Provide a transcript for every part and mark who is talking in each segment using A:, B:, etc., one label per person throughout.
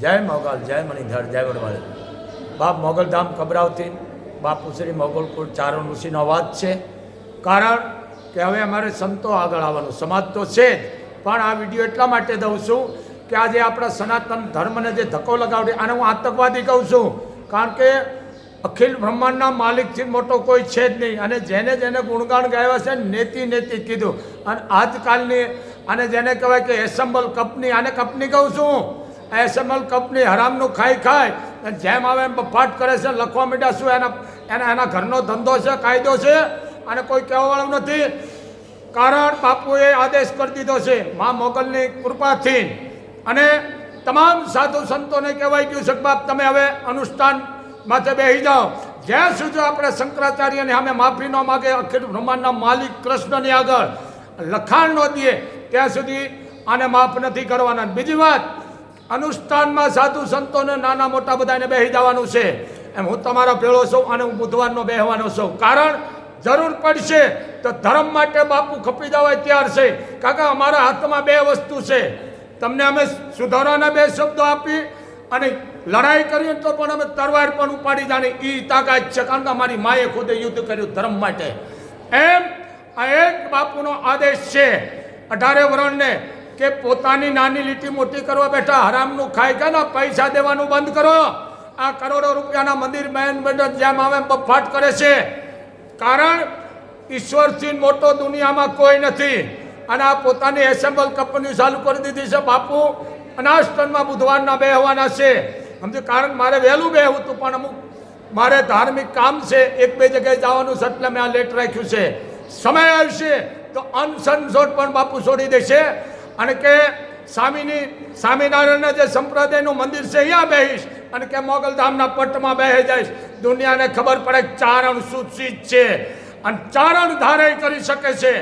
A: જય મોગલ, જય મણિધર, જય વડવાળી. બાપ મોગલધામ કબરાવતી, બાપુ શ્રી મોગલકુળ ચારણ ઋષિનો અવાજ છે. કારણ કે હવે અમારે સંતો આગળ આવવાનું, સમાજ તો છે જ. પણ આ વીડિયો એટલા માટે દઉં છું કે આજે આપણા સનાતન ધર્મને જે ધક્કો લગાવડી, આને હું આતંકવાદી કહું છું. કારણ કે અખિલ બ્રહ્માંડના માલિકથી મોટો કોઈ છે જ નહીં. અને જેને જેને ગુણગાન ગાયા છે, નેતિ નેતિ કીધું. અને આજકાલની, અને જેને કહેવાય કે એસેમ્બલ કંપની, આને કંપની કહું છું. એસએમએલ કંપની હરામનું ખાઈ ખાય અને જેમ આવે એમ બફાટ કરે છે, લખવા માંડ્યા શું એના એના એના ઘરનો ધંધો છે, કાયદો છે, અને કોઈ કહેવાવાળું નથી. કારણ બાપુએ આદેશ કરી દીધો છે, મા મોગલની કૃપાથી. અને તમામ સાધુ સંતોને કહેવાય ગયું છે બાપ, તમે હવે અનુષ્ઠાન માથે બેસી જાઓ. જ્યાં સુધી આપણે શંકરાચાર્યને સામે માફી ન માગે, અખિલ બ્રહ્માંડના માલિક કૃષ્ણની આગળ લખાણ ન દઈએ ત્યાં સુધી આને માફ નથી કરવાના. બીજી વાત અનુષ્ઠાનમાં સાધુ સંતોને નાના મોટા બધાને બેહી જવાનું છે. એમ હું તમારો ભેળો છું અને હું બુધવારનો બેહવાનો છું. કારણ જરૂર પડશે તો ધર્મ માટે બાપુ ખપી જવાય તૈયાર છે. કાકા, અમારા હાથમાં બે વસ્તુ છે. તમને અમે સુધારાના બે શબ્દો આપી અને લડાઈ કરીએ તો પણ અમે તરવાર પણ ઉપાડી જાણી. એ તાકાત છે, કારણ કે અમારી માએ ખુદે યુદ્ધ કર્યું ધર્મ માટે. એમ આ એક બાપુનો આદેશ છે. અઢારે વરણને કે પોતાની નાની લીટી મોટી કરવા બેઠા હરામનું ખાઈ ગયા ને? પૈસા દેવાનું બંધ કરો. આ કરોડો રૂપિયાના મંદિર મેન મંડળ જેમ આવે બફાટ કરે છે. કારણ ઈશ્વરથી મોટો દુનિયામાં કોઈ નથી. અને આ પોતાની એસેમ્બલ કંપની ચાલુ કરી દીધી છે. બાપુ અનાસ્ટનમાં બુધવારના બે હોવાના છે. સમજે કારણ મારે વહેલું બેહવું હતું, પણ અમુક મારે ધાર્મિક કામ છે. એક બે જગ્યાએ જવાનું છે, એટલે મેં આ લેટ રાખ્યું છે. સમય આવશે તો અનસનસોટ પણ બાપુ છોડી દેશે. અને કે સ્વામીની, સ્વામિનારાયણના જે સંપ્રદાયનું મંદિર છે, અહીંયા બેહીશ અને કે મોગલધામના પટ્ટમાં બેહી જઈશ. દુનિયાને ખબર પડે ચારણ સૂચિત છે અને ચારણ ધારે કરી શકે છે.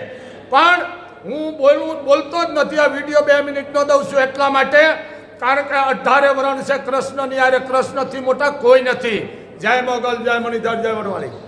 A: પણ હું બોલું, બોલતો જ નથી. આ વીડિયો બે મિનિટનો દઉં છું એટલા માટે. કારણ કે અઢારે વરણ છે, કૃષ્ણની યારે કૃષ્ણથી મોટા કોઈ નથી. જય મોગલ, જય મણિધર, જય વડવાળી.